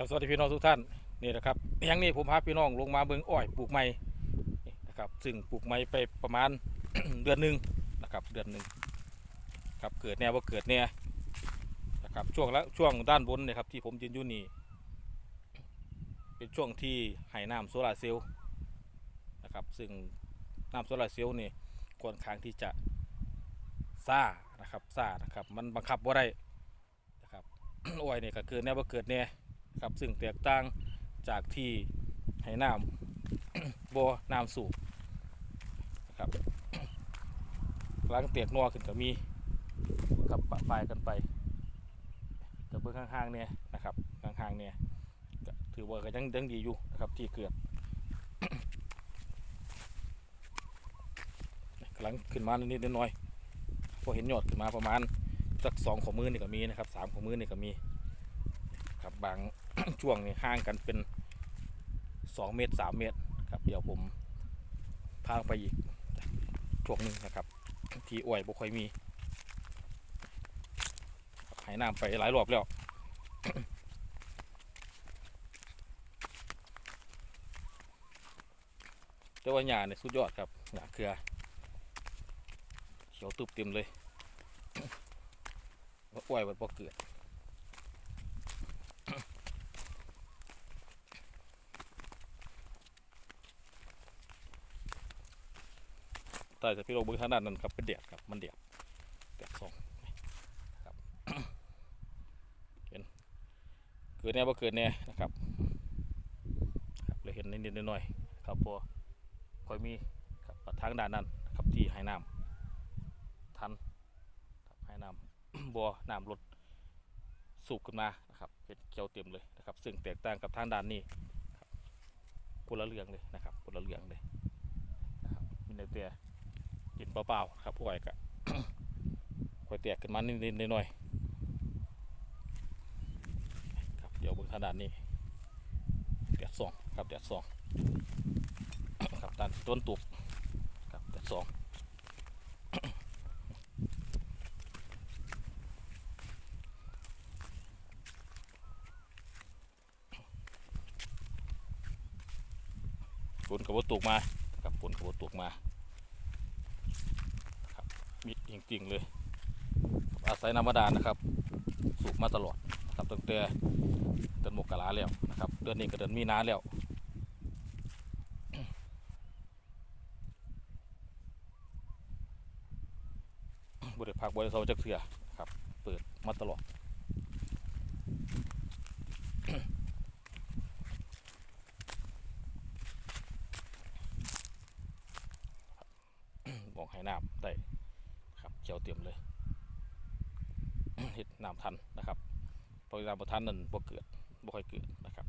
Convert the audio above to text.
ครับสวัสดีพี่น้องทุกท่านนี่นะครับอย่างนี้ผมพาพี่น้องลงมาเบิ่งอ้อยปลูกไม้นะครับซึ่งปลูกไม้ไปประมาณ เดือนหนึ่งนะครับเดือนหนึ่งครับเกิดแนวว่าเกิดเนี่ยนะครับช่วงละช่วงด้านบนนี่ยครับที่ผมยืนอยู่นี่เป็นช่วงที่ให้น้ำโซลาร์เซลล์นะครับซึ่งน้ำโซลาร์เซลล์นี่ค่อนข้างที่จะซ่านะครับซ่านะครับมันบังคับว่าได้นะครับอ้อยเนี่ยก็เกิดแนวว่าเกิดเนี่ย ครับซึ่งแตกต่างจากที่ให้น้ำบ่อน้ำสูบนะครับล้างเตียกนัวขึ้นก็มีกับปะปลายกันไปแต่เบื้องข้างๆเนี่ยนะครับข้างๆเนี่ยถือว่าก็ยังยังดีอยู่นะครับที่เกิดกำลังขึ้นมานิดๆน่อยๆพอเห็นยอดขึ้นมาประมาณสักสองของมือนี่ก็มีนะครับสามของมือนี่ก็มี ครับบาง ช่วงนี้ห่างกันเป็น 2 เมตร 3 เมตรครับเดี๋ยวผมพาไปอีกช่วงหนึ่งนะครับ ที่อวยบ่ค่อยมีหายน้ำไปหลายรอบแล้วแต่ว่าหญ้าเนี่ยสุดยอดครับหญ้าเครือเขียวตุบเต็มเลยว่าอ้วยมันบ่เกิด แต่จะพี่ลงเบื้องทางด้านนั้นครับเป็นเดียดครับมันเดียดเดียดสองครับเห็นเกิดแน่ว่าเกิดแน่นะครับครับเลยเห็นนิดๆหน่อยๆครับพอค่อยมีครับทางด้านนั้นครับที่ให้น้ำทันให้น้ำบัวน้ำลดสูบขึ้นมานะครับเห็นเขียวเต็มเลยนะครับ ซึ่งแตกต่างกับทางด้านนี้คนละเรื่องเลยนะครับคนละเรื่องเลยนะครับมีแต่ กินเปล่าๆครับอ้อยกะค่อยแตกขึ้นมานิดๆหน่อยๆครับเดี๋ยวบิ่งทาดนี้แดดสองครับแดดสองครับด้านต้นตุกครับแดดสองฝนกับว่าตกมาครับฝนกับว่าตกมา มิดจริงๆเลย อาศัยน้ำบาดาลนะครับ สูบมาตลอดครับตั้งแต่เดือนมกราแล้วนะครับ เดือนนี้ก็เดือนมีนาแล้วบริพักบริษัทจักเถื่อครับ เปิดมาตลอดบอกให้น้ำได้ ขียวเตรียมเลยเห็ดน้ำทันนะครับพราะน้ำบ่ทันนั่นบ่เกิดบ่ค่อยเกิดนะครับ